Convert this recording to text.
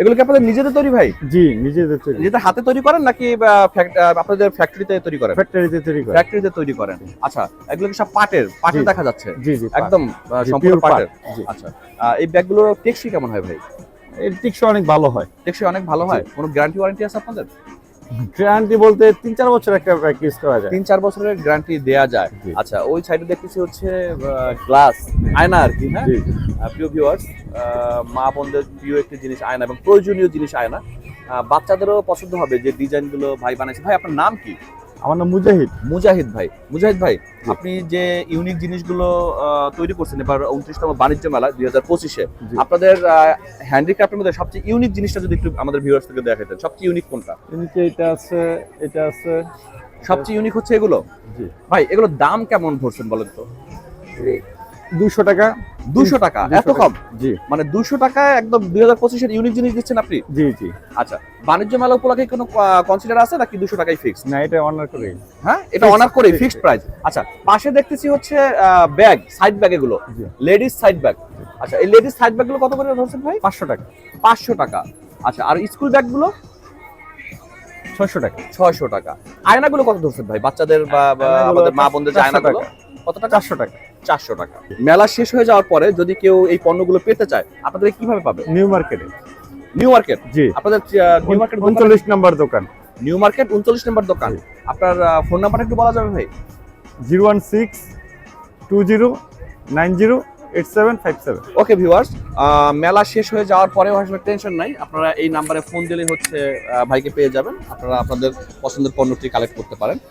এগুলো কি আপনাদের নিজেদের তৈরি ভাই? জি নিজেদের তৈরি। নিজেদের হাতে তৈরি করেন নাকি আপনাদের ফ্যাক্টরিতে তৈরি করেন? ফ্যাক্টরিতে তৈরি করে ফ্যাক্টরিতে তৈরি করেন। আচ্ছা এগুলো কি সব পাটের? পাটের দেখা যাচ্ছে। জি জি একদম সম্পূর্ণ পাটের। আচ্ছা এই ব্যাগগুলো টেকসই কেমন হয় ভাই? এর টিকসই অনেক ভালো হয়। টেকসই অনেক ভালো হয়? কোনো গ্যারান্টি ওয়ারেন্টি আছে আপনাদের? গ্যারান্টি বলতে তিন চার বছর একটা প্যাকেজ করা যায়। তিন চার বছরের গ্যারান্টি দেয়া যায়। আচ্ছা ওই সাইডে দেখতেছি হচ্ছে গ্লাস আয়না আর কি হ্যাঁ? প্রিয় ভিউয়ার্স মা বোনদের প্রিয় একটি জিনিস আয়না এবং প্রয়োজনীয় জিনিস আয়না। বাচ্চাদেরও পছন্দ হবে যে ডিজাইনগুলো ভাই বানাইছে। ভাই আপনার নাম কি? আমার নাম মুজাহিদ। মুজাহিদ ভাই। মুজাহিদ ভাই আপনি যে ইউনিক জিনিসগুলো তৈরি করছেন এবার উনত্রিশতম বাণিজ্য মেলা দুই হাজার পঁচিশে আপনাদের হ্যান্ডিক্রাফটের মধ্যে সবচেয়ে ইউনিক জিনিসটা যদি একটু আমাদের ভিউয়ার্স থেকে দেখাতেন সবচেয়ে ইউনিক কোনটা? এমনিতে এটা আছে এটা আছে। সবচেয়ে ইউনিক হচ্ছে এগুলো? ভাই এগুলোর দাম কেমন ধরছেন বলেন তো? দুশো টাকা। দুশো টাকা এত কম? জি। মানে দুশো টাকায় একদম দুই হাজার পঁচিশের ইউনিক জিনিস দিচ্ছেন আপনি? জি জি। আচ্ছা বাণিজ্য মেলা উপলক্ষে কোনো কনসিডার আছে নাকি দুশো টাকাই ফিক্স না এটা অনার করে হ্যাঁ এটা অনার করে ফিক্সড প্রাইস আচ্ছা পাশে দেখতেছি হচ্ছে ব্যাগ সাইড ব্যাগ এগুলো। লেডিস সাইড ব্যাগ আচ্ছা এই লেডিস সাইড ব্যাগগুলো কত করে ধরছেন ভাই? পাঁচশো টাকা। পাঁচশো টাকা। আচ্ছা আর স্কুল ব্যাগগুলো? ছয়শো টাকা। ছয়শো টাকা। আয়নাগুলো কত ধরছেন ভাই? বাচ্চাদের বা আমাদের মা বোনদের যে 400 আয়নাগুলো? কত টাকা? চারশো টাকা। চারশো টাকা। মেলা শেষ হয়ে যাওয়ার পরে যদি কেউ এই পণ্যগুলো পেতে চায় আপনাদের কীভাবে পাবে? নিউ মার্কেটে। New Market? জি। আপনাদের নিউ মার্কেট উনচল্লিশ নাম্বার দোকান। নিউ মার্কেট উনচল্লিশ নম্বর দোকান। আপনার ফোন নাম্বারটা একটু বলা যাবে ভাই? Zero one six two zero nine zero eight seven five seven. Okay viewers মেলা শেষ হয়ে যাওয়ার পরেও আসলে টেনশন নাই। আপনারা এই নাম্বারে ফোন দিলে হচ্ছে ভাইকে পেয়ে যাবেন। আপনারা আপনাদের পছন্দের পণ্যটি কালেক্ট করতে পারেন।